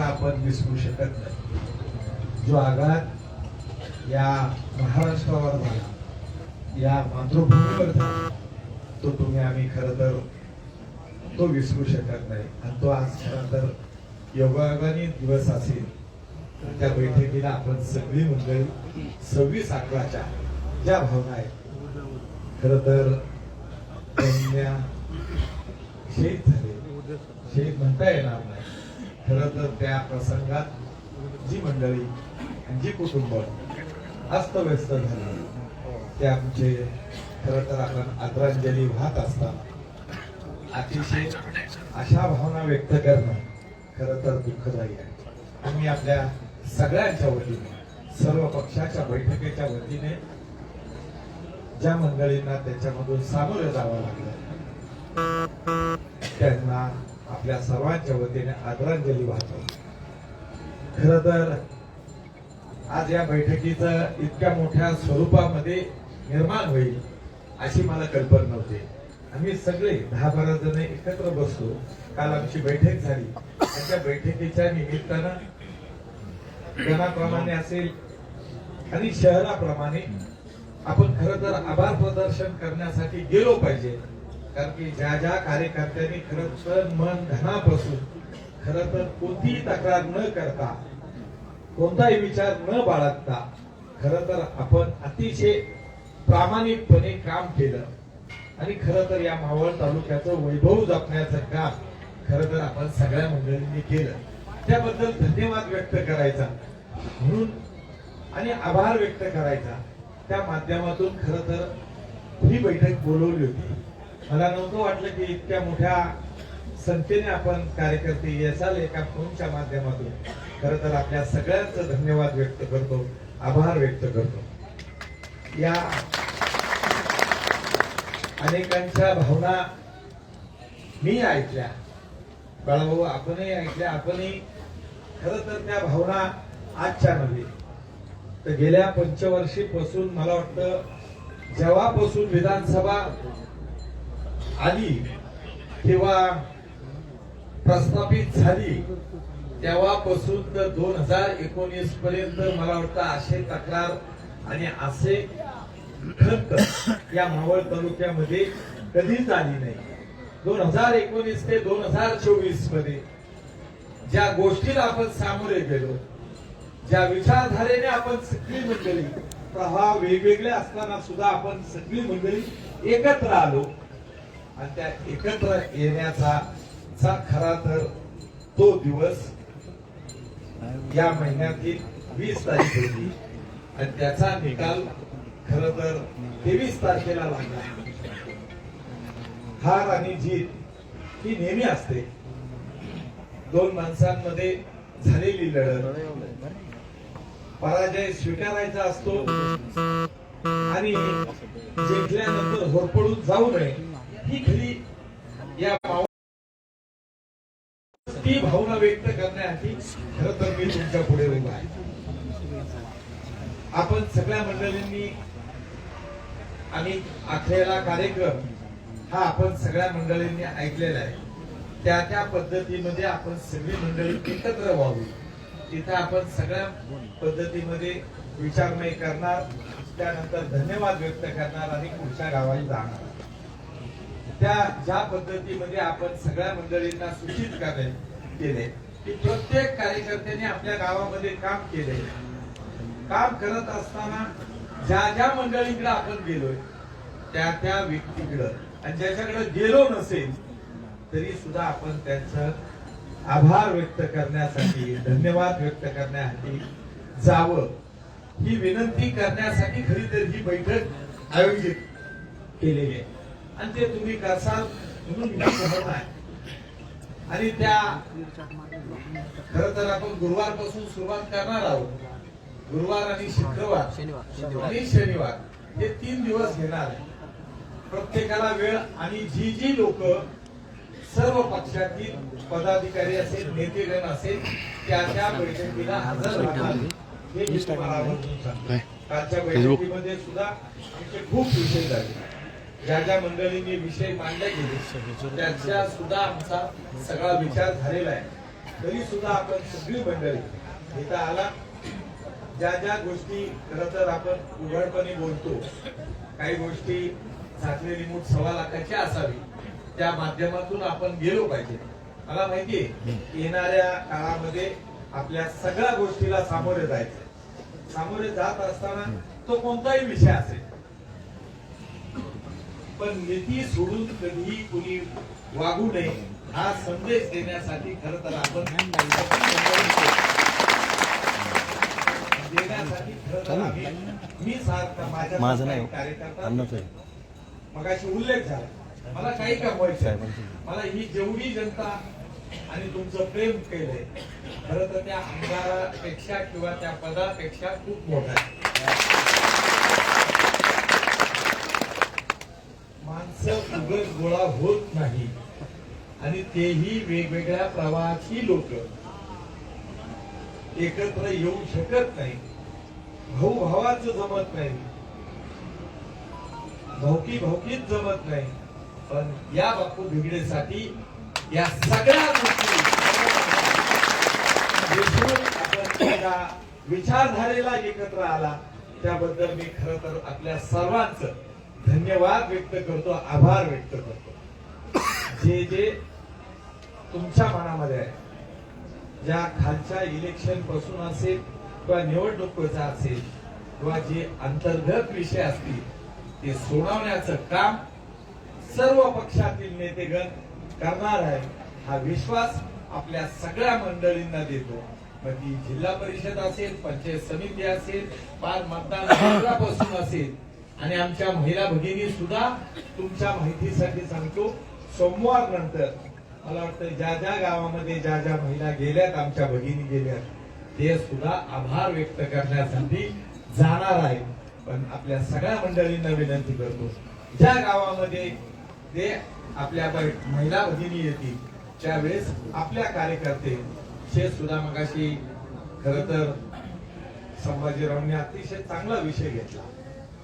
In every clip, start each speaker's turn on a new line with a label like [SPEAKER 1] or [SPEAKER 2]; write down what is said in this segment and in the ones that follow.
[SPEAKER 1] सुद्धा आपण विसरू शकत नाही? जो आघात या महाराष्ट्रावर झाला या मातृभूमीवर झाला तो तुम्ही आम्ही खर तर तो विसरू शकत नाही. आणि तो आज खरं तर योगायोगाने दिवस असेल तर त्या बैठकीला आपण सगळी मंडळी सव्वीस अकराच्या ज्या भावना आहेत खर तर कन्या शहीद झाले. शहीद म्हणता येणार नाही. खर तर त्या प्रसंगात जी मंडळी आणि जी कुटुंब अस्तव्यस्त झाली ते आमचे खर तर आपण आदरांजली वाहत असताना अतिशय अशा भावना व्यक्त करणं खरं तर दुःखदायी आहे. आम्ही आपल्या सगळ्यांच्या वतीने सर्व पक्षाच्या बैठकीच्या वतीने ज्या मंडळींना त्याच्यामधून सामोरं जावं लागलं त्यांना आपल्या सर्वांच्या वतीने आदरांजली वाहतो. खर तर आज या बैठकीचं इतक्या मोठ्या स्वरूपामध्ये निर्माण होईल अशी मला कल्पना नव्हती आम्ही सगळे दहा बारा जण एकत्र बसलो. काल आमची बैठक झाली. त्या बैठकीच्या निमित्तानं जनाप्रमाणे असेल आणि शहराप्रमाणे आपण खर तर आभार प्रदर्शन करण्यासाठी गेलो पाहिजे. कारण की ज्या ज्या कार्यकर्त्यांनी खरं तर मन धनापासून खर तर कोणतीही तक्रार न करता कोणताही विचार न बाळगता खर तर आपण अतिशय प्रामाणिकपणे काम केलं. आणि खर तर या मावळ तालुक्याचं वैभव जपण्याचं काम खर तर आपण सगळ्या मंडळींनी केलं. त्याबद्दल धन्यवाद व्यक्त करायचा. म्हणून आणि आभार व्यक्त करायचा. त्या माध्यमातून खर तर ही बैठक बोलवली होती. मला नव्हतं वाटलं की इतक्या मोठ्या संख्येने आपण कार्यकर्ते येसाल एका फोनच्या माध्यमातून खर तर आपल्या सगळ्यांचं धन्यवाद व्यक्त करतो आभार व्यक्त करतो. या अनेकांच्या भावना मी ऐकल्या. बाळाभाऊ आपणही ऐकल्या. आपणही खर तर त्या भावना आजच्या नव्हे. तर गेल्या पंचवर्षीपासून मला वाटतं जेव्हापासून विधानसभा आली किंवा प्रस्थापित झाली तेव्हापासून तर दोन हजार एकोणीस पर्यंत मला वाटतं असे तक्रार आणि असे या मावळ तालुक्यामध्ये कधीच आली नाही. दोन हजार एकोणीस ते दोन हजार चोवीसमध्ये ज्या गोष्टीला आपण सामोरे गेलो ज्या विचारधारेने आपण सगळी मंडळी प्रवाह वेगवेगळे असताना सुद्धा आपण सगळी मंडळी एकत्र आलो. आणि त्या एकत्र येण्याचा चा खरा तर तो दिवस या महिन्यातील वीस तारीख होती. आणि त्याचा निकाल खर तर तेवीस तारखेला लागला. हार आणि जीत ही नेहमी असते. दोन माणसांमध्ये झालेली लढत. पराजय स्वीकारायचा असतो. आणि जिंकल्यानंतर होरपडून जाऊ नये. ही खरी या ती भावना व्यक्त करण्यासाठी खर तर मी तुमच्यापुढे उभा आहे. आपण सगळ्या मंडळींनी आणि आखलेला कार्यक्रम हा आपण सगळ्या मंडळींनी ऐकलेला आहे. त्या त्या पद्धतीमध्ये आपण सगळी मंडळी एकत्र व्हावी. तिथे आपण सगळ्या पद्धतीमध्ये विचारमय करणार त्यानंतर धन्यवाद व्यक्त करणार आणि पुढच्या गावाला जाणार. त्या ज्या पद्धतीमध्ये आपण सगळ्या मंडळींना सूचित करणे केले की प्रत्येक कार्यकर्त्याने आपल्या गावामध्ये काम केले काम करत असताना ज्या ज्या मंडळीकडे आपण गेलोय त्या त्या व्यक्तीकडं आणि ज्याच्याकडे गेलो नसेल तरी सुद्धा आपण त्यांचं आभार व्यक्त करण्यासाठी धन्यवाद व्यक्त करण्यासाठी जावं. ही विनंती करण्यासाठी खरी तर ही बैठक आयोजित केलेली आहे. आणि ते तुम्ही करसाल म्हणून मी आहे आणि त्या खर तर आपण गुरुवारपासून सुरुवात करणार आहोत गुरुवार आणि शुक्रवार. आणि शनिवार हे तीन दिवस घेणार आहे प्रत्येकाला वेळ आणि जी जी लोक सर्व पक्षातील पदाधिकारी असेल नेतेगण असेल त्या त्या बैठकीला हजर राहणार हे मी तुम्हाला? कालच्या. बैठकीमध्ये सुद्धा खूप विषय झाले ज्या ज्या मंडळींनी विषय मांडले गेले त्याच्या सुद्धा आमचा सगळा विचार झालेला आहे. तरी सुद्धा आपण सगळी मंडळी इथं आला. ज्या ज्या गोष्टी खरं तर आपण उघडपणे बोलतो काही गोष्टी साचलेली मूठ सव्वा लाखाची असावी त्या माध्यमातून आपण गेलो पाहिजे. मला माहितीये येणाऱ्या काळामध्ये आपल्या सगळ्या गोष्टीला सामोरे जायचं सामोरे जात असताना तो कोणताही विषय असेल पण नीती सोडून कधीही कुणी वागू नये हा संदेश देण्यासाठी खर तर आपण देण्यासाठी खरं तर आम्ही मी सारखा माझ्या
[SPEAKER 2] माझं नाही हो.
[SPEAKER 1] कार्यकर्ता. मगाशी उल्लेख झाला मला काही कमवायचं आहे. मला ही जेवढी जनता आणि तुमचं प्रेम केलंय खरं तर त्या आमदारापेक्षा किंवा त्या पदापेक्षा खूप मोठा आहे उगत गोळा होत नाही. आणि तेही वेगवेगळ्या प्रवाहाची लोक. एकत्र येऊ शकत नाही. भाऊ भावाच जमत नाही. भाऊकी भाऊकीच जमत नाही. पण या बापू भिगडेसाठी या सगळ्या गोष्टी विचारधारेला एकत्र आला. त्याबद्दल मी खर तर आपल्या सर्वांचं धन्यवाद व्यक्त करतो आभार व्यक्त करतो. जे जे तुमच्या मनामध्ये आहे ज्या खालच्या इलेक्शनपासून असेल किंवा निवडणुकीचा असेल किंवा जे अंतर्गत विषय असतील ते सोडवण्याचं काम सर्व पक्षातील नेतेगण करणार आहे हा विश्वास आपल्या सगळ्या मंडळींना देतो. मग ती जिल्हा परिषद असेल पंचायत समिती असेल बाल मतदान केंद्रापासून असेल आणि आमच्या महिला भगिनी सुद्धा तुमच्या माहितीसाठी सांगतो सोमवार नंतर मला वाटतं ज्या ज्या गावामध्ये ज्या ज्या महिला गेल्यात आमच्या भगिनी गेल्यात ते सुद्धा आभार व्यक्त करण्यासाठी जाणार आहे पण आपल्या सगळ्या मंडळींना विनंती करतो ज्या गावामध्ये ते आपल्या महिला भगिनी येतील त्यावेळेस आपल्या कार्यकर्ते शे सुद्धा मगाशी खर तर संभाजीरावने अतिशय चांगला विषय घेतला.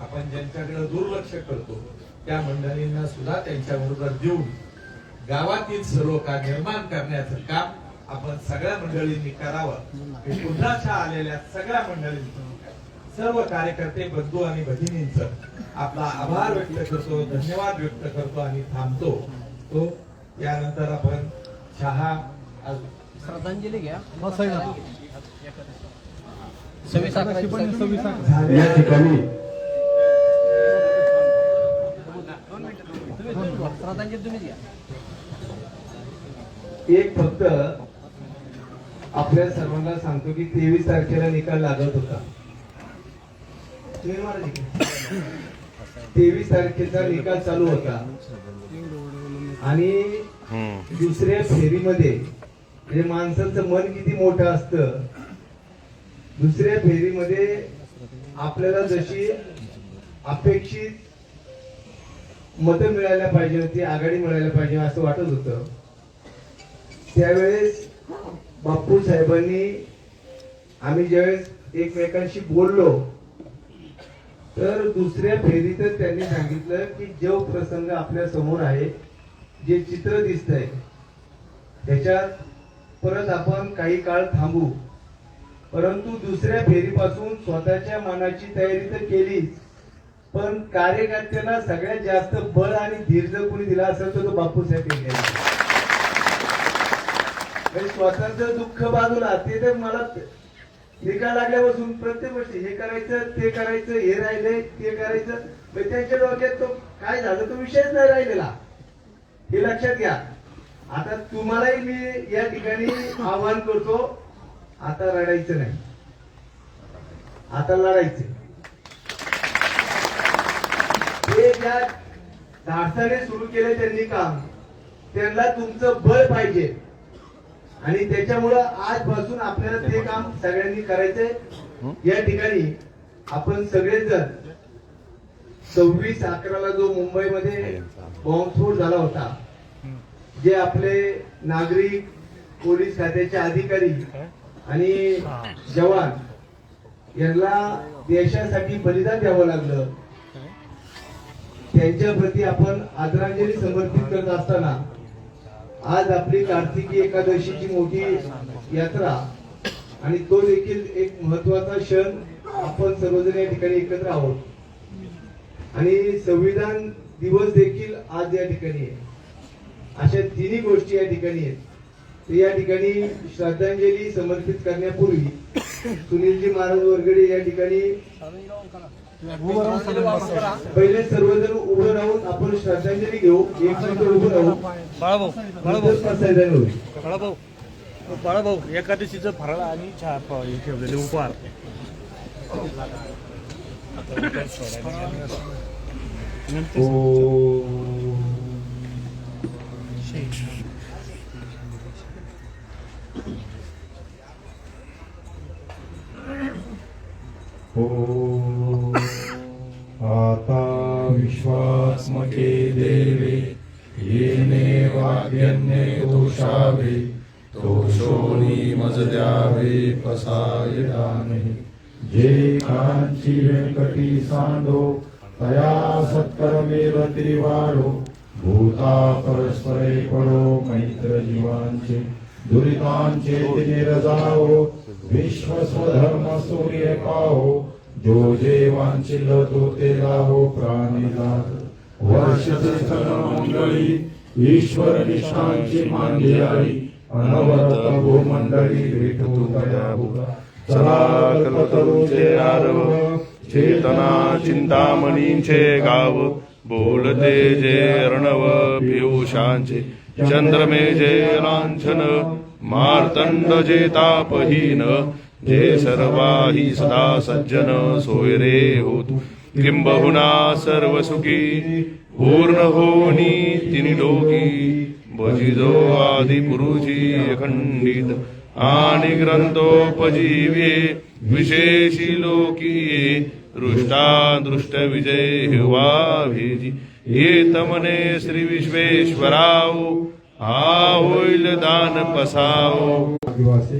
[SPEAKER 1] आपण ज्यांच्याकडे दुर्लक्ष करतो त्या मंडळींना सुद्धा त्यांच्या बरोबर देऊन गावातील सरोकार निर्माण करण्याचं काम आपण सगळ्या मंडळींनी करावं. हे पुन्हाच्या आलेल्या सगळ्या मंडळींनी. सर्व कार्यकर्ते बंधू आणि भगिनींचं आपला आभार व्यक्त करतो धन्यवाद व्यक्त करतो आणि थांबतो. तो यानंतर आपण चहा
[SPEAKER 3] श्रद्धांजली घ्या.
[SPEAKER 4] या ठिकाणी
[SPEAKER 3] श्रद्धांजली तुम्हीच घ्या
[SPEAKER 4] एक फक्त आपल्या सर्वांना सांगतो की तेवीस तारखेला निकाल लागत होता. तेवीस तारखेचा निकाल चालू होता. आणि दुसऱ्या फेरीमध्ये म्हणजे माणसाचं मन किती मोठं असतं दुसऱ्या फेरीमध्ये आपल्याला जशी अपेक्षित मतं मिळायला पाहिजे होती आघाडी मिळायला पाहिजे असं वाटत होतं. त्यावेळेस बापू साहेबांनी आम्ही ज्यावेळेस एकमेकांशी बोललो तर दुसऱ्या फेरीतच त्यांनी सांगितलं की जो प्रसंग आपल्यासमोर आहे जे चित्र दिसतंय त्याच्यात परत आपण काही काळ थांबू. परंतु दुसऱ्या फेरीपासून स्वतःच्या मनाची तयारी तर केलीच. पण कार्यकर्त्यांना सगळ्यात जास्त बळ आणि धीर्ज कोणी दिला असेल तर तो बापूसाहेब यांनी म्हणजे स्वतःच दुःख बाजूला ते तर मला निकाल लागल्यापासून प्रत्येक गोष्टी हे करायचं ते करायचं हे राहिले ते करायचं. म्हणजे त्यांच्या डोक्यात तो काय झालं तो विषयच नाही राहिलेला. हे लक्षात घ्या. आता तुम्हालाही मी या ठिकाणी आवाहन करतो आता रडायचं नाही. आता लढायचं ते ज्या धाडसाने सुरू केले त्यांनी काम. त्यांना तुमचं बळ पाहिजे. आणि त्याच्यामुळं आजपासून आपल्याला ते काम सगळ्यांनी करायचंय. या ठिकाणी आपण सगळेजण सव्वीस अकराला जो मुंबईमध्ये बॉम्बस्फोट झाला होता जे आपले नागरिक पोलीस खात्याचे अधिकारी आणि जवान यांना देशासाठी बलिदान द्यावं लागलं. त्यांच्या प्रती आपण आदरांजली समर्पित करत असताना आज आपली कार्तिकी एकादशीची मोठी यात्रा आणि तो देखील एक महत्त्वाचा क्षण आपण सर्वजण या ठिकाणी एकत्र आहोत. आणि संविधान दिवस देखील आज या ठिकाणी आहे. अशा तिन्ही गोष्टी या ठिकाणी आहेत. तर या ठिकाणी श्रद्धांजली समर्पित करण्यापूर्वी सुनीलजी महाराज वरगडे या ठिकाणी पहिले सर्वजण उभं राहून आपण श्रद्धांजली घेऊ एक मिनिट उभं राहू
[SPEAKER 2] बाळाभाऊ
[SPEAKER 4] नंतर पाचायला होईल.
[SPEAKER 2] बाळाभाऊ बाळाभाऊ एकादशीचं फराळ आणि चहा पाव हे ठेवलेले उपहार
[SPEAKER 5] आता वाग्यन्ये दोषावे दोषोनी मज द्यावे पसाय जे कांची व्यंकटी सांडो तया सत्कर्मेव त्रिवाडो भूता परस्परे पडो मैत्र जीवांचे दुरितांचे निरजावो विश्व स्वधर्म सूर्य पाहो जो जे वांछिल तो ते लाहो प्राणी लाभ वर्ष मंगळी ईश्वर निष्ठांची मांडी आई अनवरत भूमंडळी भेटू तया चला कल्पतरूचे आरव
[SPEAKER 6] चेतना चिंतामणींचे गाव. बोलते जे अर्णव पियुषांचे चंद्रमे जे लांछन. मार्तंड जे तापहीन जे सर्वाही सदा सज्जन सोयरे होत. किंबहुना सर्व सुखी पूर्ण होनी तिनी लोकी बजिजो आदि पुरुषी अखंडित आणि ग्रंथोपजीवे विशेषी लोकीये दृष्टा दृष्ट विजय हिवाभिजी हे ये तमने श्री विश्वेश्वराव हा होईल दान पसाव।
[SPEAKER 5] आदिवासी